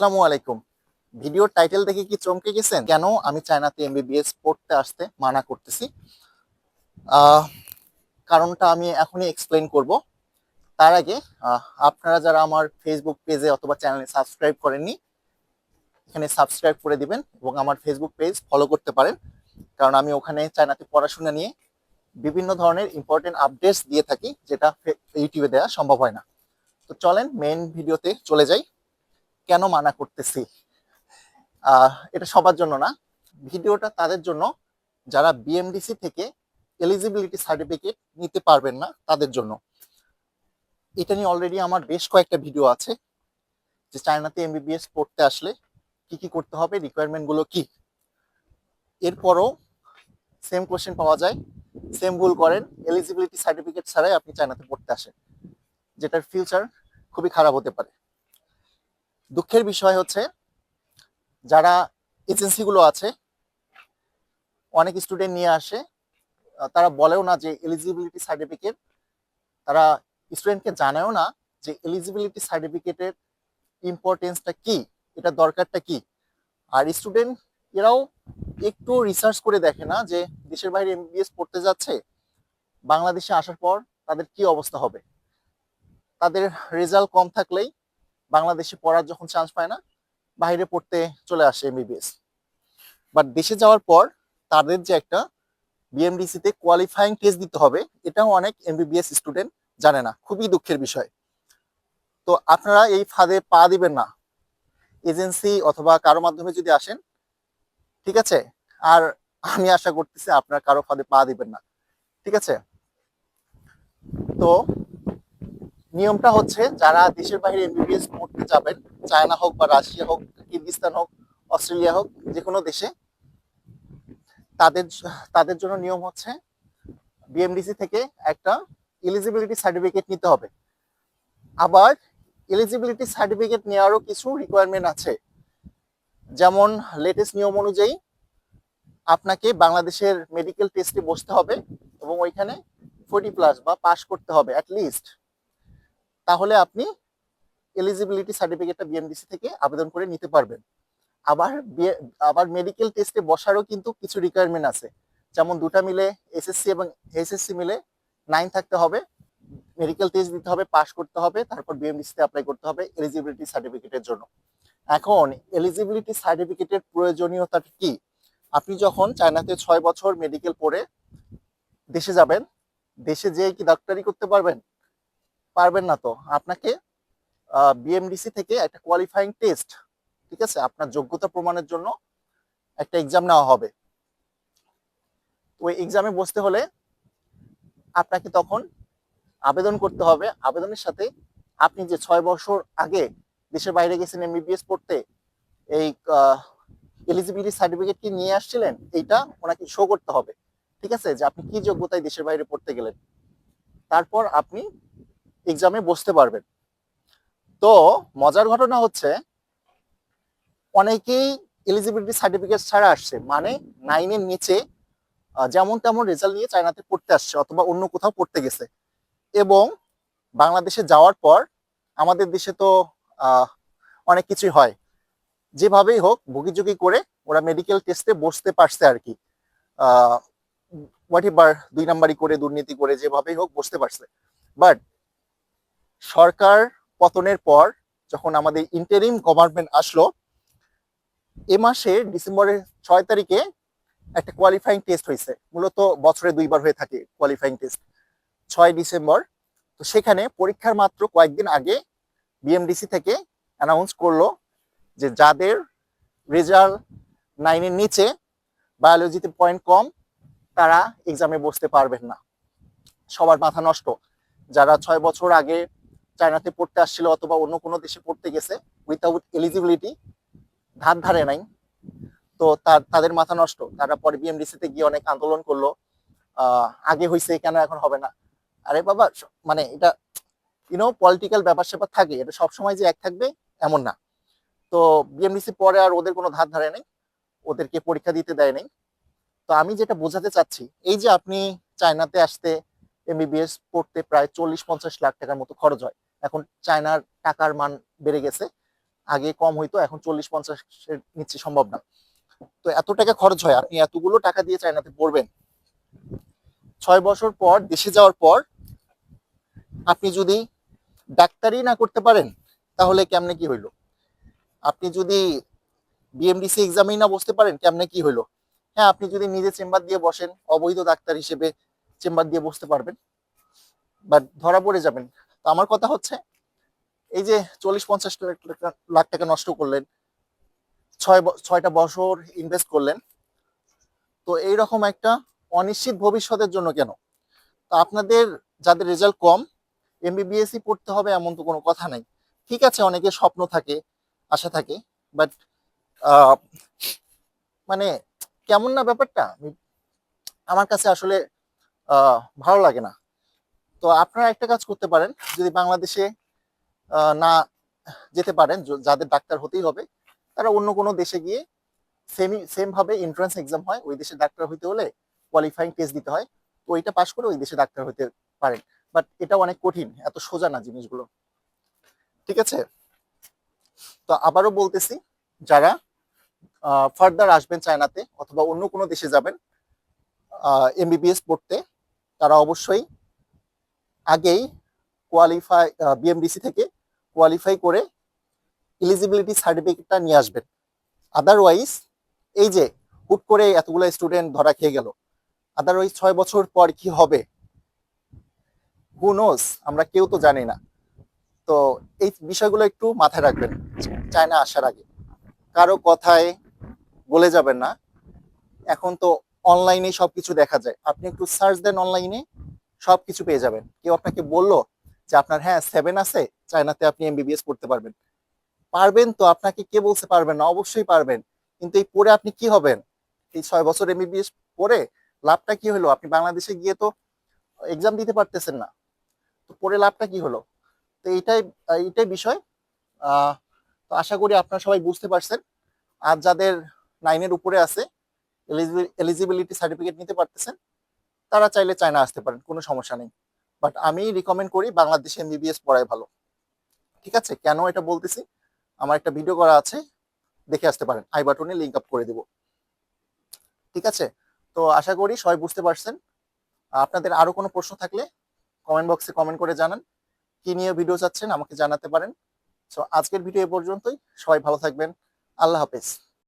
আসসালামু আলাইকুম। ভিডিওর টাইটেল দেখে কি চমকে গেছেন? কেন আমি চায়নাতে এমবিবিএস পড়তে আসতে মানা করতেছি? কারণটা আমি এখনই এক্সপ্লেন করব। তার আগে আপনারা যারা আমার ফেসবুক পেজে অথবা চ্যানেলে সাবস্ক্রাইব করেননি, এখানে সাবস্ক্রাইব করে দিবেন এবং আমার ফেসবুক পেজ ফলো করতে পারেন। কারণ আমি ওখানে চায়নাতে পড়াশোনা নিয়ে বিভিন্ন ধরনের ইম্পর্টেন্ট আপডেটস দিয়ে থাকি, যেটা ইউটিউবে দেওয়া সম্ভব হয় না। তো চলেন মেন ভিডিওতে চলে যাই। কেন মানা করতেছি? এটা সবার জন্য না। ভিডিওটা তাদের জন্য। যারা বিএমডিসি থেকে এলিজিবিলিটি সার্টিফিকেট নিতে পারবেন না, তাদের জন্য। এটা নিয়ে অলরেডি আমার বেশ কয়েকটা ভিডিও আছে। যে চায়নাতে এমবিবিএস পড়তে আসলে কি কি করতে হবে রিকোয়ারমেন্টগুলো কি? এরপরও সেম কোশ্চেন পাওয়া যায়। সেম ভুল করেন এলিজিবিলিটি সার্টিফিকেট ছাড়াই আপনি চায়নাতে পড়তে আসেন। যেটার ফিউচার খুবই খারাপ হতে পারে। দুঃখের বিষয় হচ্ছে, যারা এজেন্সিগুলো আছে, অনেক স্টুডেন্ট নিয়ে আসে তারা বলেও না যে এলিজিবিলিটি সার্টিফিকেট তারা স্টুডেন্টকে জানায়ও না যে এলিজিবিলিটি সার্টিফিকেটের ইম্পর্টেন্সটা কি, এটা দরকারটা কি। আর স্টুডেন্ট এরাও একটু রিসার্চ করে দেখে না যে দেশের বাইরে এমবিবিএস পড়তে যাচ্ছে, বাংলাদেশে আসার পর তাদের কি অবস্থা হবে। তাদের রেজাল্ট কম থাকলেই বাংলাদেশে পড়ার যখন চান্স পায় না, বাইরে পড়তে চলে আসে এমবিবিএস বাট দেশে যাওয়ার পর তাদের যে একটা বিএমডিসি তে কোয়ালিফাইং টেস্ট দিতে হবে, এটাও অনেক এমবিবিএস স্টুডেন্ট জানে না। খুবই দুঃখের বিষয়। তো আপনারা এই ফাঁদে পা দিবেন না। এজেন্সি অথবা কারও মাধ্যমে যদি আসেন, ঠিক আছে? আর আমি আশা করতেছি আপনারা কারও ফাঁদে পা দিবেন না। ঠিক আছে? তো নিয়মটা হচ্ছে যারা দেশের বাইরে এমবিবিএস পড়তে যাবেন, চায়না হোক বা রাশিয়া হোক কিরগিস্তান হোক, অস্ট্রেলিয়া হোক যে কোনো দেশে, তাদের তাদের জন্য নিয়ম হচ্ছে বিএমডিসি থেকে একটা এলিজিবিলিটি সার্টিফিকেট নিতে হবে। আবার এলিজিবিলিটি সার্টিফিকেট নেওয়ারও কিছু রিকোয়ারমেন্ট আছে। যেমন লেটেস্ট নিয়ম অনুযায়ী আপনাকে বাংলাদেশের মেডিকেল টেস্টে বসতে হবে এবং ওইখানে ফোর্টি প্লাস বা পাশ করতে হবে অ্যাট লিস্ট তাহলে আপনি এলিজিবিলিটি সার্টিফিকেটটা বিএমডিসি থেকে আবেদন করে নিতে পারবেন। আবার আবার মেডিকেল টেস্টে বসারও কিন্তু কিছু রিকোয়ারমেন্ট আছে। যেমন দুটা মিলে এসএসসি এবং এসএসসি মিলে নাইন থাকতে হবে মেডিকেল টেস্ট দিতে হবে পাস করতে হবে, তারপর বিএমডিসি তে অ্যাপ্লাই করতে হবে এলিজিবিলিটি সার্টিফিকেটের জন্য। এখন এলিজিবিলিটি সার্টিফিকেটের প্রয়োজনীয়তা কি? আপনি যখন চায়নাতে ছয় বছর মেডিকেল পড়ে দেশে যাবেন, দেশে যেয়ে কি ডাক্তারি করতে পারবেন? পারবেন না তো। আপনাকে বিএমডিসি থেকে একটা কোয়ালিফাইং টেস্ট ঠিক আছে? আপনার যোগ্যতা প্রমাণের জন্য একটা এক্সাম নেওয়া হবে। ওই এক্সামে বসতে হলে আপনাকে তখন আবেদন করতে হবে। আবেদনের সাথে আপনি যে ছয় বছর আগে দেশের বাইরে গেছেন এমবিবিএস পড়তে, এই এলিজিবিলিটি সার্টিফিকেট কি নিয়ে আসছিলেন, এইটা ওনাকে শো করতে হবে। ঠিক আছে? যে আপনি কি যোগ্যতায় দেশের বাইরে পড়তে গেলেন। তারপর আপনি এক্সামে বসতে পারবেন। তো মজার ঘটনা হচ্ছে, অনেকেই এলিজিবিলিটি সার্টিফিকেট ছাড়া আসছে। মানে নাইনের নিচে যেমন তেমন রেজাল্ট নিয়ে চায়নাতে পড়তে আসছে অথবা অন্য কোথাও পড়তে গেছে। এবং বাংলাদেশে যাওয়ার পর আমাদের দেশে তো অনেক কিছুই হয়। যেভাবেই হোক, ভুগিচুগি করে ওরা মেডিকেল টেস্টে বসতে পারছে আর কি। আহ হোয়াট এভার দুই নাম্বারই করে, দুর্নীতি করে, যেভাবেই হোক, বসতে পারছে। বাট সরকার পতনের পর যখন আমাদের ইন্টারিম গভর্নমেন্ট আসলো, এ মাসে ডিসেম্বরের ছয় তারিখে একটা কোয়ালিফাইং টেস্ট হয়েছে। মূলত বছরে দুইবার হয়ে থাকে কোয়ালিফাইং টেস্ট ছয় ডিসেম্বর। তো সেখানে পরীক্ষার মাত্র কয়েকদিন আগে বিএমডিসি থেকে অ্যানাউন্স করল যে যাদের রেজাল্ট নাইনের নিচে বায়োলজিতে পয়েন্ট কম, তারা এক্সামে বসতে পারবেন না। সবার মাথা নষ্ট। যারা ছয় বছর আগে চায়নাতে পড়তে আসছিল অথবা অন্য কোনো দেশে পড়তে গেছে উইথাউট এলিজিবিলিটি ধার ধারে নাই। তো তাদের মাথা নষ্ট। তারা পরে বিএমডিসি তে গিয়ে অনেক আন্দোলন করল। আগে হয়েছে কেন এখন হবে না? আরে বাবা মানে এটা ইউনো পলিটিক্যাল ব্যাপার স্যাপার থাকে। এটা সবসময় যে এক থাকবে, এমন না। তো বিএমডিসি পরে আর ওদের কোনো ধার ধারে নেই। ওদেরকে পরীক্ষা দিতে দেয় নেই। তো আমি যেটা বোঝাতে চাচ্ছি, এই যে আপনি চায়নাতে আসতে এমবিবিএস পড়তে প্রায় চল্লিশ পঞ্চাশ লাখ টাকার মতো খরচ হয়। এখন চায়নার টাকার মান বেড়ে গেছে। আগে কম হইতো, এখন চল্লিশ পঞ্চাশের নিচে সম্ভব না। তো এত টাকা খরচ হয়, আপনি এতগুলো টাকা দিয়ে চায়নাতে পড়বেন। ছয় বছর পর, দেশে যাওয়ার পর, আপনি যদি ডাক্তারি না করতে পারেন, তাহলে কেমনে কি হইল? আপনি যদি বিএমডিসি এক্সামেই না বসতে পারেন, কেমনে কি হইল? হ্যাঁ আপনি যদি নিজে চেম্বার দিয়ে বসেন, অবৈধ ডাক্তার হিসেবে চেম্বার দিয়ে বসতে পারবেন। বাট ধরা পড়ে যাবেন। তো আমার কথা হচ্ছে, এই যে চল্লিশ পঞ্চাশ লাখ টাকা- নষ্ট করলেন, ছয় ছয়টা বছর ইনভেস্ট করলেন, তো এইরকম একটা অনিশ্চিত ভবিষ্যতের জন্য কেন? তো আপনাদের যাদের রেজাল্ট কম এমবিবিএসই পড়তে হবে এমন তো কোনো কথা নাই। ঠিক আছে অনেকের স্বপ্ন থাকে, আশা থাকে বাট মানে কেমন না ব্যাপারটা? আমার কাছে আসলে ভালো লাগে না। তো আপনারা একটা কাজ করতে পারেন, যদি বাংলাদেশে না যেতে পারেন যাদের ডাক্তার হতেই হবে, তারা অন্য কোনো দেশে গিয়ে সেমি সেম ভাবে এন্ট্রান্স এক্সাম হয়, ওই দেশে ডাক্তার হইতে হলে কোয়ালিফাইং টেস্ট দিতে হয়, তো ওইটা পাশ করে ওই দেশে ডাক্তার হতে পারেন। বাট এটা অনেক কঠিন, এত সোজা না জিনিসগুলো। ঠিক আছে? তো আবারও বলতেছি, যারা ফার্দার আসবেন চায়নাতে অথবা অন্য কোনো দেশে যাবেন এমবিবিএস পড়তে, তারা অবশ্যই আগেই কোয়ালিফাই বিএমডিসি থেকে কোয়ালিফাই করে এলিজিবিলিটি সার্টিফিকেটটা নিয়ে আসবেন। আদারওয়াইজ এই যে হুট করে এতগুলো স্টুডেন্ট ধরা খেয়ে গেল আদারওয়াইজ ছয় বছর পর কি হবে? হু নোস আমরা কেউ তো জানি না। তো এই বিষয়গুলো একটু মাথায় রাখবেন, চায়না আসার আগে। কারও কথায় বলে যাবেন না। এখন তো অনলাইনে সবকিছু দেখা যায়। আপনি একটু সার্চ দেন অনলাইনে সবকিছু পেয়ে যাবেন। কেউ আপনাকে বলল যে আপনার হ্যাঁ সেভেন আছে, চায়নাতে আপনি এমবিবিএস পড়তে পারবেন। পারবেন তো, আপনাকে কে বলতে পারবেন না? অবশ্যই পারবেন। কিন্তু এই পড়ে আপনি কি হবেন? এই ছয় বছর এমবিবিএস পড়ে লাভটা কি হলো? আপনি বাংলাদেশে গিয়ে তো এক্সাম দিতে পারতেছেন না। তো পড়ে লাভটা কি হলো? তো এইটাই এইটাই বিষয়। তো আশা করি আপনারা সবাই বুঝতে পারছেন। আর যাদের নাইনের উপরে আছে এলিজিবিলিটি সার্টিফিকেট নিতে পারতেছেন তারা চাইলে চায়না আসতে পারেন, কোনো সমস্যা নেই। বাট আমি রিকমেন্ড করি বাংলাদেশে এমবিবিএস পড়াই ভালো। ঠিক আছে? কেন এটা বলতেছি? আমার একটা ভিডিও করা আছে, দেখে আসতে পারেন। আই বাটনে লিঙ্ক আপ করে দেব। ঠিক আছে? তো আশা করি সবাই বুঝতে পারছেন। আপনাদের আরও কোনো প্রশ্ন থাকলে কমেন্ট বক্সে কমেন্ট করে জানান। কি নিয়ে ভিডিও চাচ্ছেন আমাকে জানাতে পারেন। সো আজকের ভিডিও এ পর্যন্তই। সবাই ভালো থাকবেন। আল্লাহ হাফেজ।